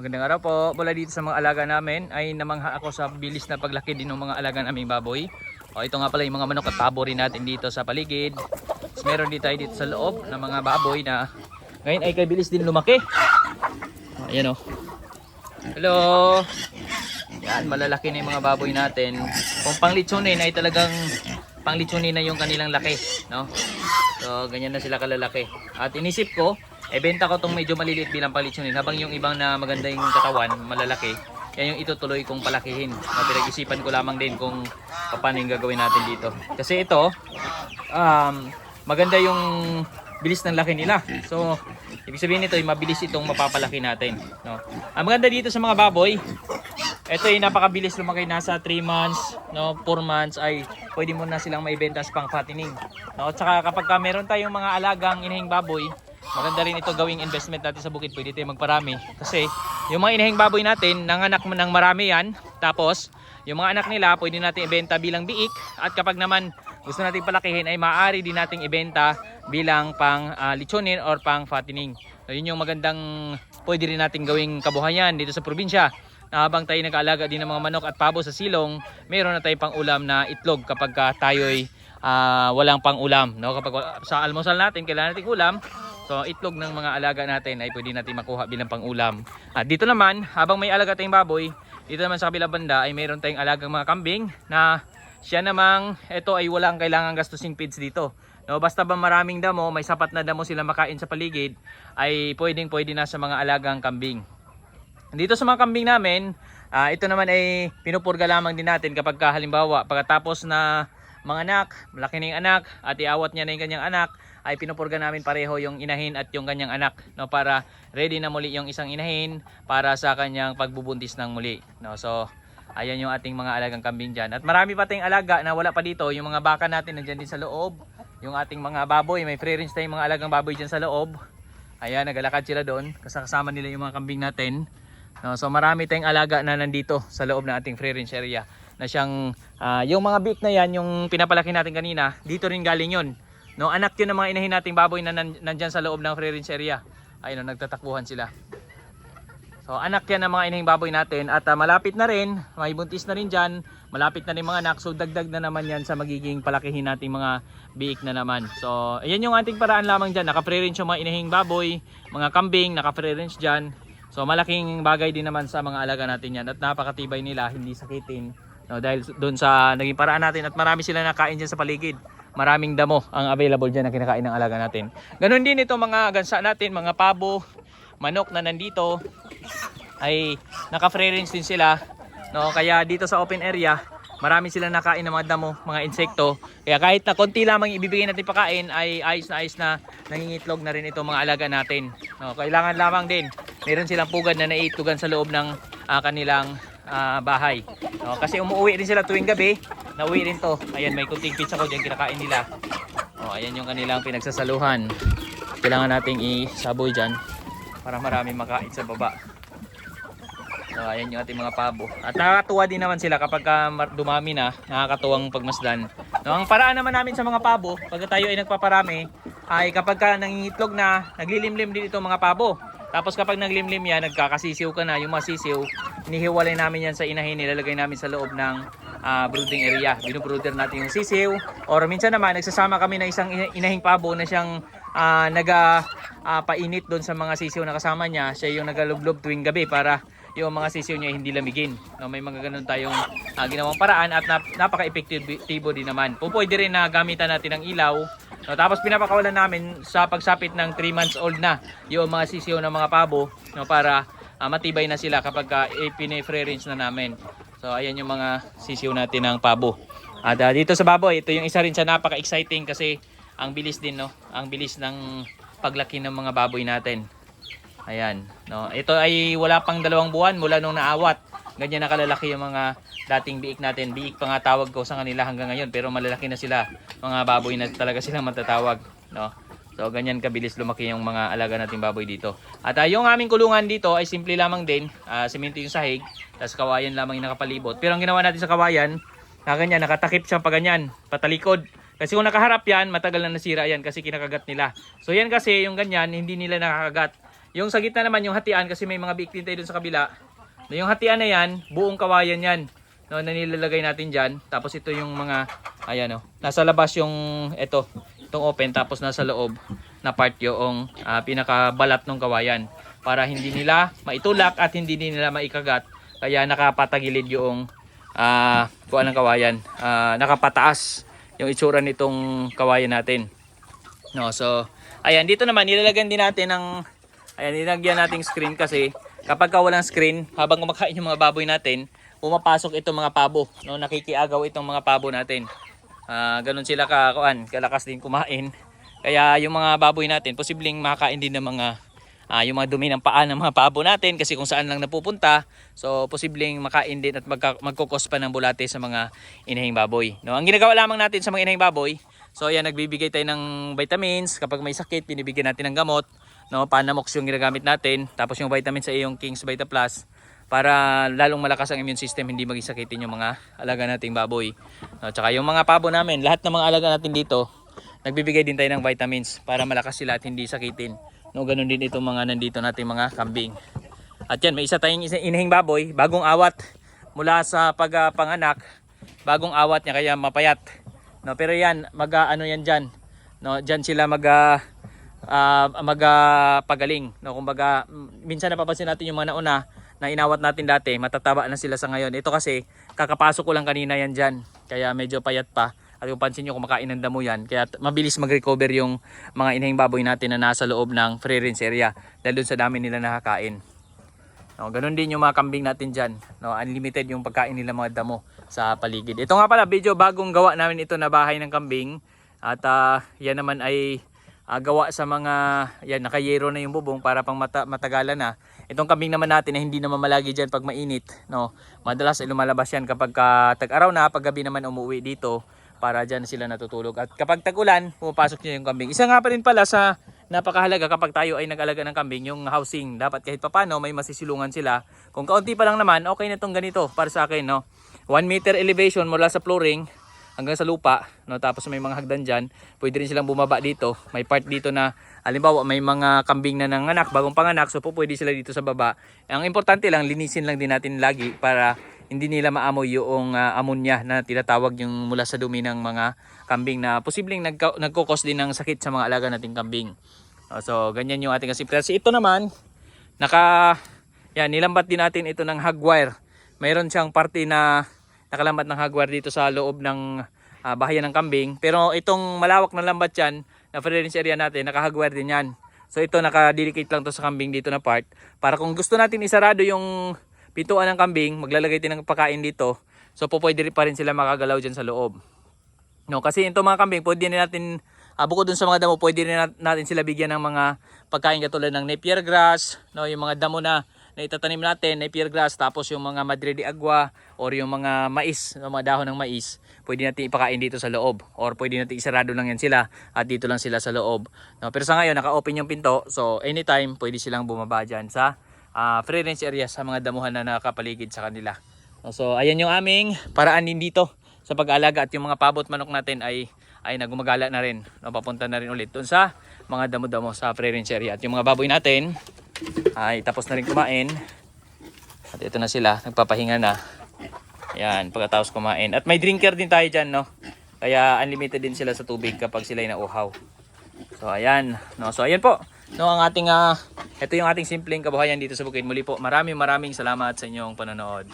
Magandang araw po. Mula dito sa mga alaga namin ay namangha ako sa bilis na paglaki din ng mga alaga naming baboy. O ito nga pala yung mga manok at pabo rin natin dito sa paligid. Tapos meron din tayo dito sa loob ng mga baboy na ngayon ay kabilis din lumaki. Ayan o. Hello. Yan, malalaki na yung mga baboy natin. Kung panglitsunin ay talagang panglitsunin na yung kanilang laki. No? So, ganyan na sila kalalaki. At inisip ko, eh benta ko tong medyo maliliit bilang palitsunin habang yung ibang na maganda yung katawan, malalaki, yan yung itutuloy kong palakihin. Na pinag-isipan ko lamang din kung paano yung gagawin natin dito. Kasi ito, um, maganda yung bilis ng laki nila. So, ibig sabihin nito, mabilis itong mapapalaki natin. No? Ang maganda dito sa mga baboy, ito ay napakabilis lumaki nasa 3 months, no, 4 months ay pwede mo na silang maibenta sa pang fattening. No, at saka kapag ka meron tayong mga alagang inahing baboy, maganda rin ito gawing investment natin sa bukid. Pwede tayo magparami kasi yung mga inahing baboy natin, nanganak ng marami yan. Tapos, yung mga anak nila, pwede natin ibenta bilang biik at kapag naman gusto natin palakihin ay maaari din nating ibenta bilang pang ah, litsunin or pang fattening. So, yun yung magandang pwede rin nating gawing kabuhayan dito sa probinsya na habang tayo nag-aalaga din ng mga manok at pabo sa silong, mayroon na tayong pang ulam na itlog kapag ka tayo'y ah, walang pang ulam. No? Kapag wa- sa almusal natin, kailangan natin ulam. So itlog ng mga alaga natin ay pwede natin makuha bilang pang ulam. At dito naman, habang may alaga tayong baboy, dito naman sa kabilang banda ay mayroon tayong alagang mga kambing na siya namang ito ay walang kailangan gastusin feeds dito. No, basta ba maraming damo, may sapat na damo sila makain sa paligid, ay pwedeng pwede na sa mga alagang kambing. Dito sa mga kambing namin, ah, ito naman ay pinupurga lamang din natin kapag ka, halimbawa pagkatapos na mga anak, malaki na yung anak at iawat niya na yung kanyang anak, ay pinupurga namin pareho yung inahin at yung kanyang anak no para ready na muli yung isang inahin para sa kanyang pagbubuntis ng muli no. So ayan yung ating mga alagang kambing diyan at marami pa tayong alaga na wala pa dito. Yung mga baka natin nandiyan din sa loob. Yung ating mga baboy may free range tayong mga alagang baboy diyan sa loob. Ayan nagalakad sila doon. Kasama nila yung mga kambing natin No, so marami tayong alaga na nandito sa loob ng ating free range area na siyang ah, yung mga beef na yan, yung pinapalaki natin kanina, dito rin galing yun. No, anak yun ng mga inahin nating baboy na nan, nandyan sa loob ng free range area. Ayun, no, nagtatakbuhan sila. So anak yan ng mga inahing baboy natin at ah, malapit na rin, may buntis na rin dyan, malapit na rin mga anak. So dagdag na naman yan sa magiging palakihin nating mga biik na naman. So ayan yung ating paraan lamang dyan. Naka-free range yung mga inahing baboy, mga kambing, naka-free range dyan. So malaking bagay din naman sa mga alaga natin yan at napakatibay nila, hindi sakitin. No, dahil doon sa naging paraan natin at marami sila nakain dyan sa paligid. Maraming damo ang available dyan na kinakain ng alaga natin. Ganon din ito mga gansa natin, mga pabo, manok na nandito ay naka-free range din sila. No, kaya dito sa open area, marami sila nakain ng mga damo, mga insekto. Kaya kahit na konti lamang ibibigay natin pakain ay ayos na ayos na nangingitlog na rin ito mga alaga natin. No, kailangan lamang din meron silang pugad na naiitlogan sa loob ng ah, kanilang ah, bahay. No, kasi umuwi rin sila tuwing gabi. Nauwi rin to. Ayan, may kunting pizza ko diyan kinakain nila. Oh, ayan yung kanilang pinagsasaluhan. Kailangan nating isaboy diyan para marami makain sa baba. So, ayan yung ating mga pabo. At nakakatuwa din naman sila kapag ka mar- dumami na, nakakatuwang pagmasdan. No, ang paraan naman namin sa mga pabo, pag tayo ay nagpaparami, ay kapag ka nangingitlog na, naglilimlim din itong mga pabo. Tapos kapag naglimlim yan, nagkakasisiw ka na, yung mga sisiw, inihiwalay namin yan sa inahin, nilalagay namin sa loob ng ah, brooding area. Binubroder natin yung sisiw. Or minsan naman, nagsasama kami ng isang ina- inahing pabo na siyang ah, naga ah, painit doon sa mga sisiw na kasama niya. Siya yung nagalublob tuwing gabi para yung mga sisiw niya hindi lamigin. No, may mga ganun tayong ah, ginawang paraan at nap- napaka-epektibo din naman. Kung pwede rin na gamitan natin ng ilaw. No, tapos pinapakawalan namin sa pagsapit ng 3 months old na yung mga sisiw ng mga pabo no, para ah, matibay na sila kapag uh, ipine-free range na namin. So ayan yung mga sisiw natin ng pabo. At ah, dito sa baboy, ito yung isa rin sa napaka-exciting kasi ang bilis din no, ang bilis ng paglaki ng mga baboy natin. Ayan, no. Ito ay wala pang dalawang buwan mula nung naawat. Ganyan na kalalaki yung mga dating biik natin. Biik pa nga tawag ko sa kanila hanggang ngayon pero malalaki na sila. Mga baboy na talaga silang matatawag, no. So ganyan kabilis lumaki yung mga alaga nating baboy dito. At ah, yung aming kulungan dito ay simple lamang din, ah, semento yung sahig, tapos kawayan lamang yung nakapalibot. Pero ang ginawa natin sa kawayan, na ganyan, nakatakip siya pa ganyan, patalikod. Kasi kung nakaharap yan, matagal na nasira yan kasi kinakagat nila. So yan kasi yung ganyan, hindi nila nakakagat Yung sa gitna naman, yung hatian, kasi may mga biik din tayo dun sa kabila. No, yung hatian na yan, buong kawayan yan. No, na nilalagay natin dyan. Tapos ito yung mga, ayan o. nasa labas yung, ito, itong open. Tapos nasa loob na part yung ah, pinakabalat ng kawayan. Para hindi nila maitulak at hindi nila maikagat. Kaya nakapatagilid yung ah kuan ng kawayan. Ah, nakapataas yung itsura nitong kawayan natin. No, so ayan dito naman nilalagyan din natin ng ayan nilagyan nating screen kasi kapag ka walang screen habang kumakain yung mga baboy natin, pumapasok itong mga pabo, no, nakikiagaw itong mga pabo natin. Ah, ganun sila ka kuan, kalakas din kumain. Kaya yung mga baboy natin, posibleng makakain din ng mga ah, yung mga dumi ng paa ng mga pabo natin kasi kung saan lang napupunta. So posibleng makain din at magka, magkukos pa ng bulate sa mga inahing baboy. No, ang ginagawa lamang natin sa mga inahing baboy, so ayan nagbibigay tayo ng vitamins kapag may sakit, binibigyan natin ng gamot. No, Panamox yung ginagamit natin, tapos yung vitamins ay yung King's Vita Plus para lalong malakas ang immune system, hindi maging sakitin yung mga alaga nating baboy. No, tsaka yung mga pabo namin, lahat ng mga alaga natin dito, nagbibigay din tayo ng vitamins para malakas sila at hindi sakitin. No, ganun din itong mga nandito nating mga kambing. At yan, may isa tayong isa inahing baboy, bagong awat mula sa pagpanganak, bagong awat niya kaya mapayat. No, pero yan, mag ah, ano yan diyan. No, diyan sila mag ah, ah, mag ah, pagaling. No, kumbaga minsan napapansin natin yung mga nauna na inawat natin dati, matataba na sila sa ngayon. Ito kasi kakapasok ko lang kanina yan diyan. Kaya medyo payat pa. At kung pansin nyo, kumakain ng damo yan. Kaya mabilis mag-recover yung mga inahing baboy natin na nasa loob ng free range area. Dahil dun sa dami nila nakakain. No, ganun din yung mga kambing natin dyan. No, unlimited yung pagkain nila mga damo sa paligid. Ito nga pala, video bagong gawa namin ito na bahay ng kambing. At ah, yan naman ay ah, gawa sa mga, yan, nakayero na yung bubong para pang mata, matagalan na. Itong kambing naman natin na hindi naman malagi dyan pag mainit. No, madalas ay lumalabas yan kapag ka tag-araw na, pag gabi naman umuwi dito para dyan sila natutulog. At kapag tag-ulan, pumapasok niya yung kambing. Isa nga pa rin pala sa napakahalaga kapag tayo ay nag-alaga ng kambing, yung housing. Dapat kahit papano may masisilungan sila. Kung kaunti pa lang naman, okay na itong ganito para sa akin. No? 1 meter elevation mula sa flooring hanggang sa lupa. No? Tapos may mga hagdan dyan. Pwede rin silang bumaba dito. May part dito na, halimbawa may mga kambing na nanganak, bagong panganak, so po pwede sila dito sa baba. Ang importante lang, linisin lang din natin lagi para hindi nila maamoy yung ah, amonya na tinatawag yung mula sa dumi ng mga kambing na posibleng nagka, nagkukos din ng sakit sa mga alaga nating kambing. Oh, so ganyan yung ating asiplas. Ito naman, naka, yan, nilambat din natin ito ng hagwire. Mayroon siyang parte na nakalambat ng hagwire dito sa loob ng ah, bahayan ng kambing. Pero itong malawak na lambat yan, na free range area natin, nakahagwire din yan. So ito naka-dedicate lang to sa kambing dito na part. Para kung gusto natin isarado yung pintuan ng kambing, maglalagay din ng pagkain dito. So po pwede pa rin sila makagalaw dyan sa loob. No, kasi ito mga kambing, pwede rin natin, ah, bukod dun sa mga damo, pwede rin nat- natin sila bigyan ng mga pagkain katulad ng napier grass, no, yung mga damo na, na itatanim natin, napier grass, tapos yung mga madre de agua, or yung mga mais, no, mga dahon ng mais, pwede natin ipakain dito sa loob. Or pwede natin isarado lang yan sila, at dito lang sila sa loob. No, pero sa ngayon, naka-open yung pinto, so anytime, pwede silang bumaba dyan sa ah, free range area sa mga damuhan na nakapaligid sa kanila. So ayan yung aming paraan din dito sa pag-alaga at yung mga pabot manok natin ay ay nagumagala na rin. No, papunta na rin ulit dun sa mga damo-damo sa free range area. At yung mga baboy natin ay tapos na rin kumain. At ito na sila, nagpapahinga na. Yan, pagkatapos kumain. At may drinker din tayo dyan, no? Kaya unlimited din sila sa tubig kapag sila ay nauhaw. So ayan, no. So ayan po. No, ang ating ah ito yung ating simpleng kabuhayan dito sa bukid. Muli po, maraming maraming salamat sa inyong panonood.